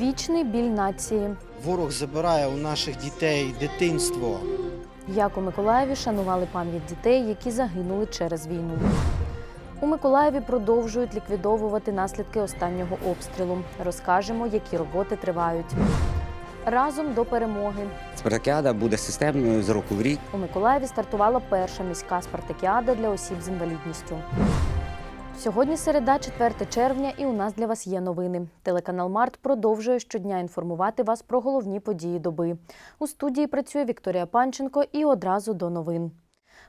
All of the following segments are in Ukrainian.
Вічний біль нації. Ворог забирає у наших дітей дитинство. Як у Миколаєві шанували пам'ять дітей, які загинули через війну. У Миколаєві продовжують ліквідовувати наслідки останнього обстрілу. Розкажемо, які роботи тривають. Разом до перемоги. Спартакіада буде системною з року в рік. У Миколаєві стартувала перша міська спартакіада для осіб з інвалідністю. Сьогодні середа, 4 червня, і у нас для вас є новини. Телеканал Март продовжує щодня інформувати вас про головні події доби. У студії працює Вікторія Панченко і одразу до новин.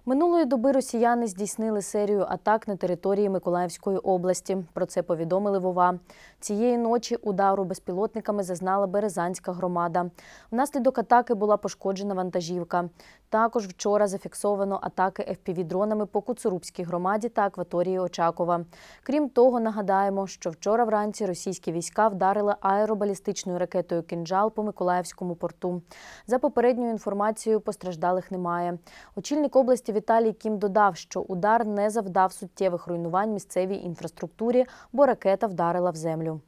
Минулої доби росіяни здійснили серію атак на території Миколаївської області. Про це повідомили Вова. Цієї ночі удару безпілотниками зазнала Березанська громада. Внаслідок атаки була пошкоджена вантажівка. Також вчора зафіксовано атаки ФПВ-дронами по Куцурубській громаді та акваторії Очакова. Крім того, нагадаємо, що вчора вранці російські війська вдарили аеробалістичною ракетою «Кинджал» по Миколаївському порту. За попередньою інформацією, постраждалих немає. Очільник області Віталій Кім додав, що удар не завдав суттєвих руйнувань місцевій інфраструктурі, бо ракета вдарила в землю.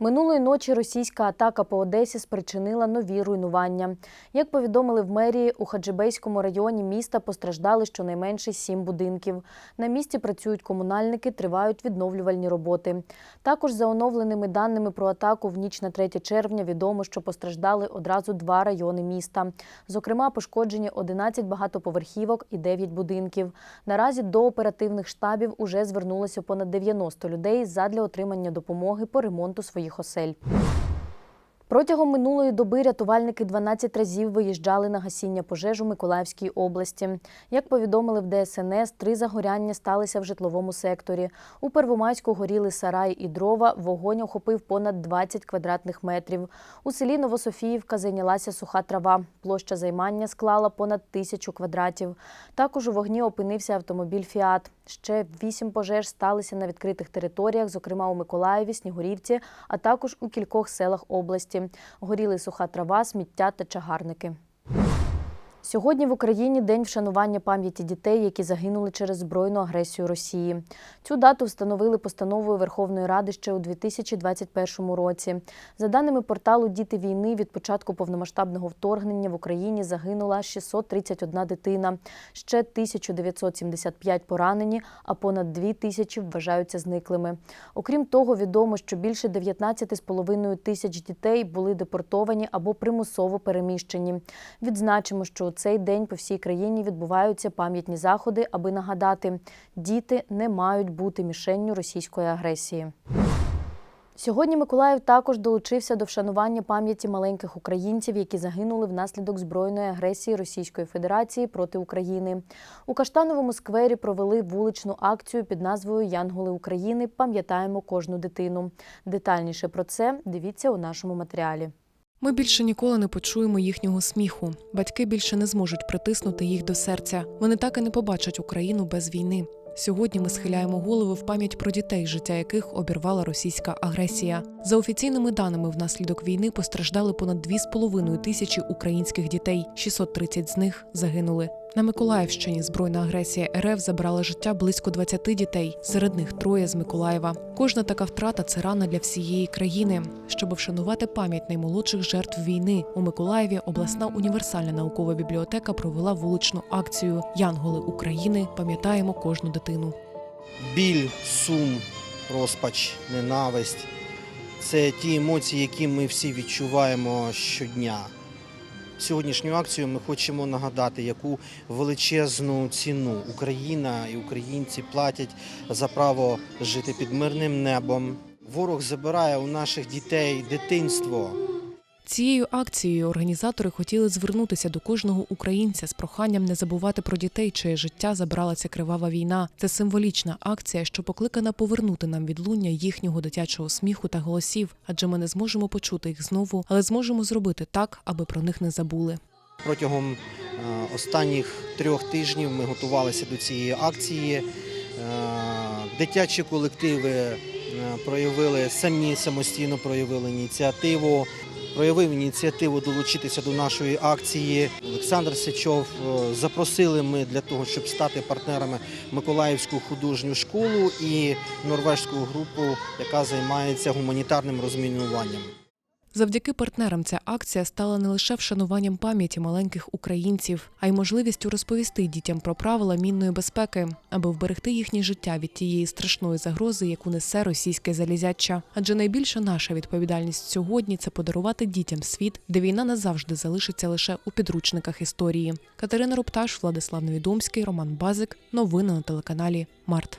Минулої ночі російська атака по Одесі спричинила нові руйнування. Як повідомили в мерії, у Хаджибейському районі міста постраждали щонайменше сім будинків. На місці працюють комунальники, тривають відновлювальні роботи. Також за оновленими даними про атаку в ніч на 3 червня відомо, що постраждали одразу два райони міста. Зокрема, пошкоджені 11 багатоповерхівок і 9 будинків. Наразі до оперативних штабів уже звернулося понад 90 людей задля отримання допомоги по ремонту своїх José Протягом минулої доби рятувальники 12 разів виїжджали на гасіння пожеж у Миколаївській області. Як повідомили в ДСНС, три загоряння сталися в житловому секторі. У Первомайську горіли сарай і дрова. Вогонь охопив понад 20 квадратних метрів. У селі Новософіївка зайнялася суха трава. Площа займання склала понад тисячу квадратів. Також у вогні опинився автомобіль Фіат. Ще вісім пожеж сталися на відкритих територіях, зокрема у Миколаєві, Снігурівці, а також у кількох селах області. Горіли суха трава, сміття та чагарники. Сьогодні в Україні день вшанування пам'яті дітей, які загинули через збройну агресію Росії. Цю дату встановили постановою Верховної Ради ще у 2021 році. За даними порталу Діти війни від початку повномасштабного вторгнення в Україні загинула 631 дитина, ще 1975 поранені, а понад 2 тисячі вважаються зниклими. Окрім того, відомо, що більше 19,5 тисяч дітей були депортовані або примусово переміщені. Відзначимо, що цей день по всій країні відбуваються пам'ятні заходи, аби нагадати, діти не мають бути мішенню російської агресії. Сьогодні Миколаїв також долучився до вшанування пам'яті маленьких українців, які загинули внаслідок збройної агресії Російської Федерації проти України. У Каштановому сквері провели вуличну акцію під назвою Янголи України. Пам'ятаємо кожну дитину. Детальніше про це дивіться у нашому матеріалі. Ми більше ніколи не почуємо їхнього сміху. Батьки більше не зможуть притиснути їх до серця. Вони так і не побачать Україну без війни. Сьогодні ми схиляємо голови в пам'ять про дітей, життя яких обірвала російська агресія. За офіційними даними, внаслідок війни постраждали понад 2,5 тисячі українських дітей. 630 з них загинули. На Миколаївщині збройна агресія РФ забрала життя близько 20 дітей. Серед них троє з Миколаєва. Кожна така втрата це рана для всієї країни. Щоб вшанувати пам'ять наймолодших жертв війни у Миколаєві, обласна універсальна наукова бібліотека провела вуличну акцію Янголи України. Пам'ятаємо кожну дитину. Біль, сум, розпач, ненависть це ті емоції, які ми всі відчуваємо щодня. Сьогоднішню акцію ми хочемо нагадати, яку величезну ціну Україна і українці платять за право жити під мирним небом. Ворог забирає у наших дітей дитинство. Цією акцією організатори хотіли звернутися до кожного українця з проханням не забувати про дітей, чиє життя забрала ця кривава війна. Це символічна акція, що покликана повернути нам відлуння їхнього дитячого сміху та голосів, адже ми не зможемо почути їх знову, але зможемо зробити так, аби про них не забули. Протягом е, останніх трьох тижнів ми готувалися до цієї акції. Е, Дитячі колективи е, проявили самі самостійно проявили ініціативу. Проявив ініціативу долучитися до нашої акції. Олександр Сичов е, запросили ми для того, щоб стати партнерами Миколаївську художню школу і норвежську групу, яка займається гуманітарним розмінуванням. Завдяки партнерам ця акція стала не лише вшануванням пам'яті маленьких українців, а й можливістю розповісти дітям про правила мінної безпеки, аби вберегти їхнє життя від тієї страшної загрози, яку несе російське залізяча. Адже найбільша наша відповідальність сьогодні це подарувати дітям світ, де війна назавжди залишиться лише у підручниках історії. Катерина Рупташ, Владислав Невідомський, Роман Базик. Новини на телеканалі Март.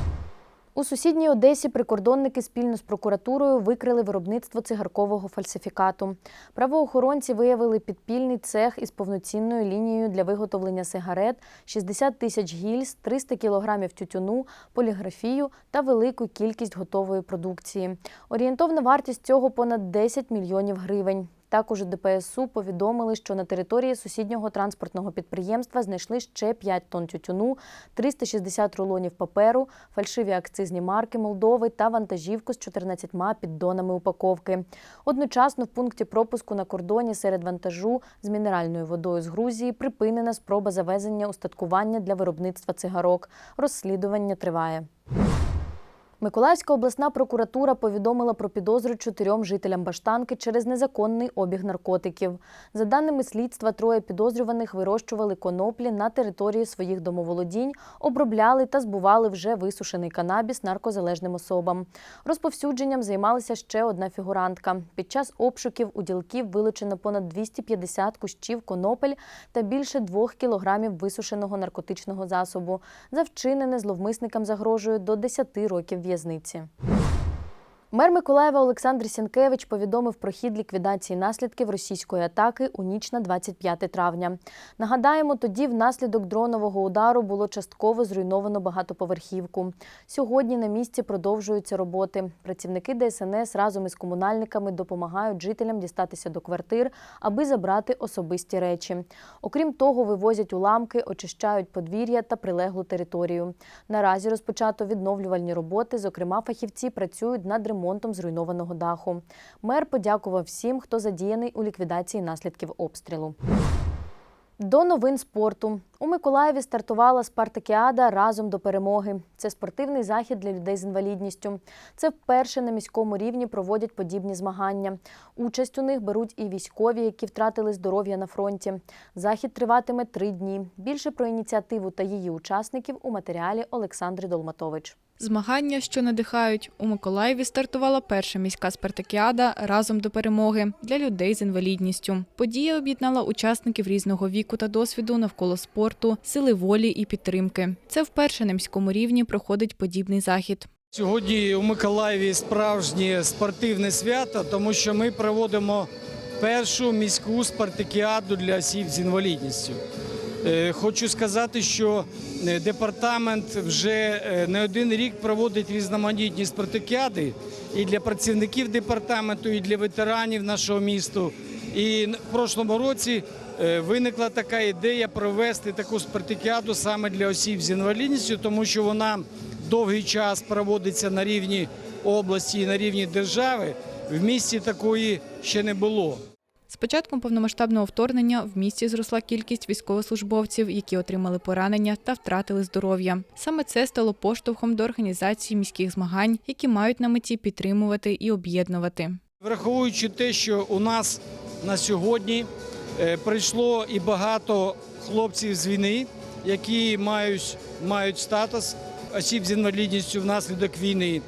У сусідній Одесі прикордонники спільно з прокуратурою викрили виробництво цигаркового фальсифікату. Правоохоронці виявили підпільний цех із повноцінною лінією для виготовлення сигарет, 60 тисяч гільз, 300 кілограмів тютюну, поліграфію та велику кількість готової продукції. Орієнтовна вартість цього понад 10 мільйонів гривень. Також у ДПСУ повідомили, що на території сусіднього транспортного підприємства знайшли ще 5 тонн тютюну, 360 рулонів паперу, фальшиві акцизні марки Молдови та вантажівку з 14 піддонами упаковки. Одночасно в пункті пропуску на кордоні серед вантажу з мінеральною водою з Грузії припинена спроба завезення устаткування для виробництва цигарок. Розслідування триває. Миколаївська обласна прокуратура повідомила про підозру чотирьом жителям Баштанки через незаконний обіг наркотиків. За даними слідства, троє підозрюваних вирощували коноплі на території своїх домоволодінь, обробляли та збували вже висушений канабіс наркозалежним особам. Розповсюдженням займалася ще одна фігурантка. Під час обшуків у ділків вилучено понад 250 кущів конопель та більше двох кілограмів висушеного наркотичного засобу. За вчинене зловмисникам загрожує до 10 років в'язниці в'язниці. Мер Миколаєва Олександр Сінкевич повідомив про хід ліквідації наслідків російської атаки у ніч на 25 травня. Нагадаємо, тоді внаслідок дронового удару було частково зруйновано багатоповерхівку. Сьогодні на місці продовжуються роботи. Працівники ДСНС разом із комунальниками допомагають жителям дістатися до квартир, аби забрати особисті речі. Окрім того, вивозять уламки, очищають подвір'я та прилеглу територію. Наразі розпочато відновлювальні роботи. Зокрема, фахівці працюють над ремонтом зруйнованого даху. Мер подякував всім, хто задіяний у ліквідації наслідків обстрілу. До новин спорту у Миколаєві стартувала спартакіада разом до перемоги. Це спортивний захід для людей з інвалідністю. Це вперше на міському рівні проводять подібні змагання. Участь у них беруть і військові, які втратили здоров'я на фронті. Захід триватиме три дні. Більше про ініціативу та її учасників у матеріалі Олександри Долматович. Змагання, що надихають у Миколаєві, стартувала перша міська спартакіада разом до перемоги для людей з інвалідністю. Подія об'єднала учасників різного віку та досвіду навколо спорту, сили волі і підтримки. Це вперше на міському рівні проходить подібний захід. Сьогодні у Миколаєві справжнє спортивне свято, тому що ми проводимо першу міську спартакіаду для осіб з інвалідністю. Е, Хочу сказати, що е, департамент вже е, не один рік проводить різноманітні спартакіади і для працівників департаменту, і для ветеранів нашого міста. І в прошлому році виникла така ідея провести таку спартакіаду саме для осіб з інвалідністю, тому що вона довгий час проводиться на рівні області і на рівні держави. В місті такої ще не було. З початком повномасштабного вторгнення в місті зросла кількість військовослужбовців, які отримали поранення та втратили здоров'я. Саме це стало поштовхом до організації міських змагань, які мають на меті підтримувати і об'єднувати. Враховуючи те, що у нас на сьогодні е, прийшло і багато хлопців з війни, які мають, мають статус осіб з інвалідністю внаслідок війни.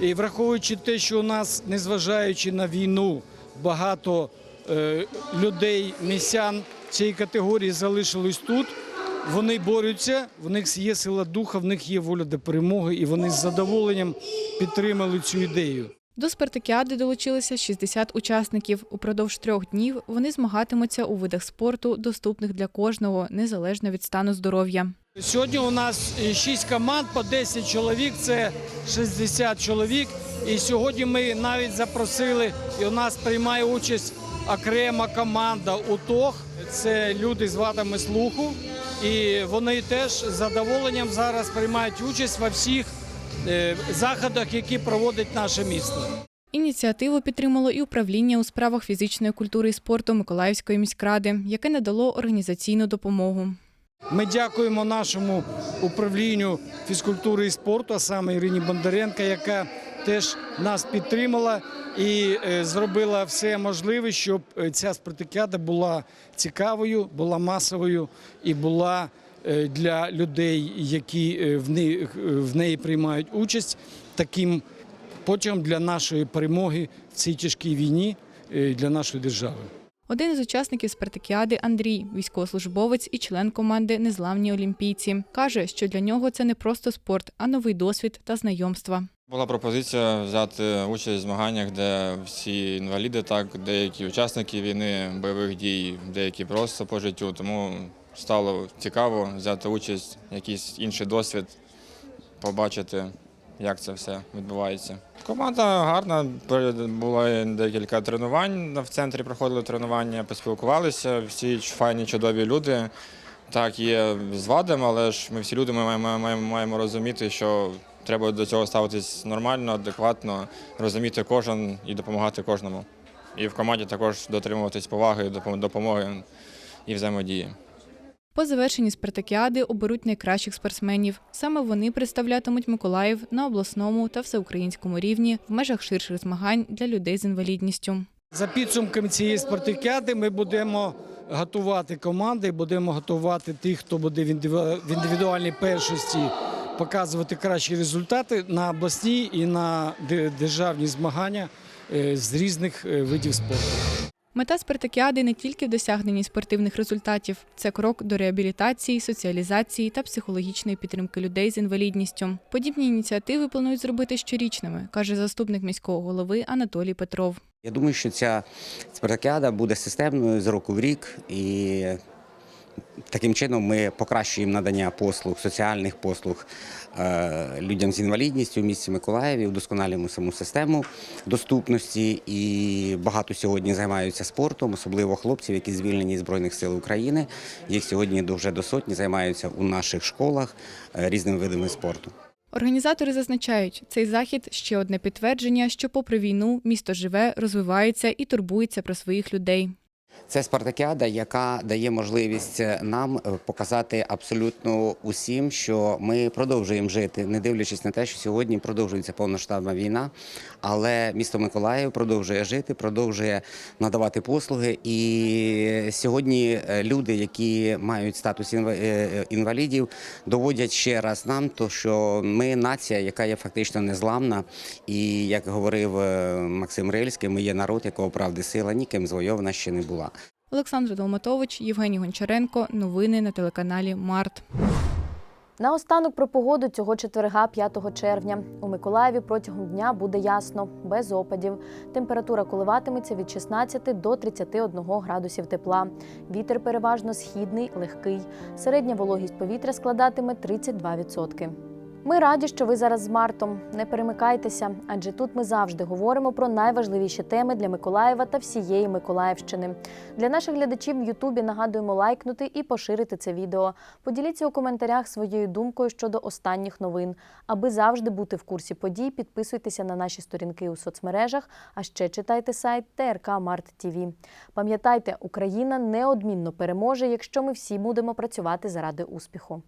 І враховуючи те, що у нас, незважаючи на війну, багато е, людей, містян цієї категорії залишились тут. Вони борються, в них є сила духа, в них є воля до перемоги, і вони з задоволенням підтримали цю ідею. До спартакіади долучилися 60 учасників. Упродовж трьох днів вони змагатимуться у видах спорту, доступних для кожного, незалежно від стану здоров'я. Сьогодні у нас 6 команд по 10 чоловік, це 60 чоловік. І сьогодні ми навіть запросили, і у нас приймає участь окрема команда УТОГ. Це люди з вадами слуху. І вони теж з задоволенням зараз приймають участь во всіх е, заходах, які проводить наше місто. Ініціативу підтримало і управління у справах фізичної культури і спорту Миколаївської міськради, яке надало організаційну допомогу. Ми дякуємо нашому управлінню фізкультури і спорту, а саме Ірині Бондаренко, яка теж нас підтримала і е, зробила все можливе, щоб е, ця спартакіада була цікавою, була масовою і була е, для людей, які е, в неї, в неї приймають участь, таким потягом для нашої перемоги в цій тяжкій війні е, для нашої держави. Один із учасників спартакіади Андрій, військовослужбовець і член команди Незламні олімпійці, каже, що для нього це не просто спорт, а новий досвід та знайомства. Була пропозиція взяти участь в змаганнях, де всі інваліди, так деякі учасники війни, бойових дій, деякі просто по життю. Тому стало цікаво взяти участь, якийсь інший досвід, побачити, як це все відбувається. Команда гарна, було декілька тренувань. В центрі проходили тренування, поспілкувалися. Всі файні, чудові люди. Так, є з вадами, але ж ми всі люди ми маємо, маємо, маємо розуміти, що треба до цього ставитись нормально, адекватно, розуміти кожен і допомагати кожному. І в команді також дотримуватись поваги, допом- допомоги і взаємодії. По завершенні спартакіади оберуть найкращих спортсменів. Саме вони представлятимуть Миколаїв на обласному та всеукраїнському рівні в межах ширших змагань для людей з інвалідністю. За підсумками цієї спартакіади ми будемо готувати команди, будемо готувати тих, хто буде в індивідуальній першості показувати кращі результати на обласні і на державні змагання е, з різних е, видів спорту. Мета спартакіади не тільки в досягненні спортивних результатів, це крок до реабілітації, соціалізації та психологічної підтримки людей з інвалідністю. Подібні ініціативи планують зробити щорічними, каже заступник міського голови Анатолій Петров. Я думаю, що ця спартакіада буде системною з року в рік, і таким чином ми покращуємо надання послуг, соціальних послуг е, людям з інвалідністю в місті Миколаєві, вдосконалюємо саму систему доступності. І багато сьогодні займаються спортом, особливо хлопців, які звільнені з Збройних сил України. Їх сьогодні вже до сотні займаються у наших школах е, різними видами спорту. Організатори зазначають, цей захід ще одне підтвердження, що, попри війну, місто живе, розвивається і турбується про своїх людей. Це спартакіада, яка дає можливість нам е, показати абсолютно усім, що ми продовжуємо жити, не дивлячись на те, що сьогодні продовжується повноштабна війна. Але місто Миколаїв продовжує жити, продовжує надавати послуги. І сьогодні е, люди, які мають статус інва- е, інвалідів, доводять ще раз нам, то що ми нація, яка є фактично незламна. І як говорив е, Максим Рильський, ми є народ, якого правди сила ніким звойована ще не була. Олександр Долматович, Євгеній Гончаренко. Новини на телеканалі Март. Наостанок про погоду цього четверга, 5 червня. У Миколаєві протягом дня буде ясно, без опадів. Температура коливатиметься від 16 до 31 градусів тепла. Вітер переважно східний, легкий. Середня вологість повітря складатиме 32%. Ми раді, що ви зараз з Мартом. Не перемикайтеся, адже тут ми завжди говоримо про найважливіші теми для Миколаєва та всієї Миколаївщини. Для наших глядачів в Ютубі нагадуємо лайкнути і поширити це відео. Поділіться у коментарях своєю думкою щодо останніх новин. Аби завжди бути в курсі подій, підписуйтеся на наші сторінки у соцмережах, а ще читайте сайт ТРК Март ТІВІ. Пам'ятайте, Україна неодмінно переможе, якщо ми всі будемо працювати заради успіху.